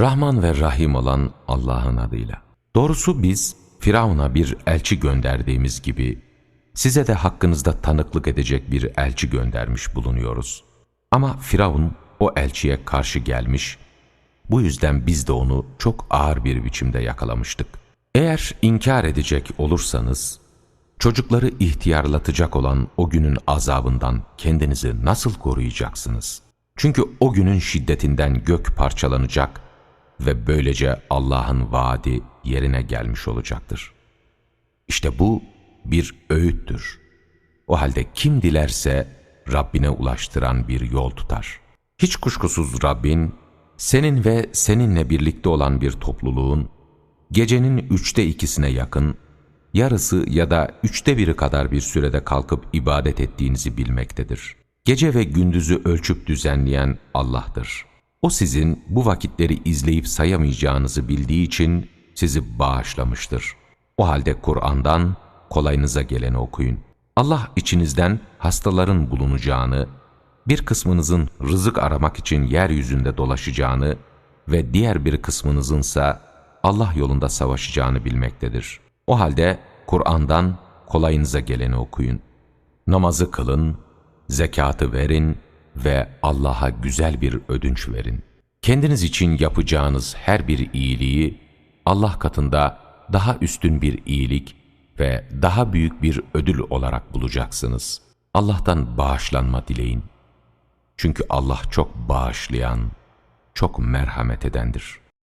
Rahman ve Rahim olan Allah'ın adıyla. Doğrusu biz Firavun'a bir elçi gönderdiğimiz gibi size de hakkınızda tanıklık edecek bir elçi göndermiş bulunuyoruz. Ama Firavun o elçiye karşı gelmiş, bu yüzden biz de onu çok ağır bir biçimde yakalamıştık. Eğer inkar edecek olursanız, çocukları ihtiyarlatacak olan o günün azabından kendinizi nasıl koruyacaksınız? Çünkü o günün şiddetinden gök parçalanacak ve böylece Allah'ın vaadi yerine gelmiş olacaktır. İşte bu bir öğüttür. O halde kim dilerse Rabbine ulaştıran bir yol tutar. Hiç kuşkusuz Rabbin, senin ve seninle birlikte olan bir topluluğun, gecenin üçte ikisine yakın, yarısı ya da üçte biri kadar bir sürede kalkıp ibadet ettiğinizi bilmektedir. Gece ve gündüzü ölçüp düzenleyen Allah'tır. O sizin bu vakitleri izleyip sayamayacağınızı bildiği için sizi bağışlamıştır. O halde Kur'an'dan kolayınıza geleni okuyun. Allah içinizden hastaların bulunacağını, bir kısmınızın rızık aramak için yeryüzünde dolaşacağını ve diğer bir kısmınızınsa Allah yolunda savaşacağını bilmektedir. O halde Kur'an'dan kolayınıza geleni okuyun. Namazı kılın, zekatı verin ve Allah'a güzel bir ödünç verin. Kendiniz için yapacağınız her bir iyiliği Allah katında daha üstün bir iyilik ve daha büyük bir ödül olarak bulacaksınız. Allah'tan bağışlanma dileyin. Çünkü Allah çok bağışlayan, çok merhamet edendir.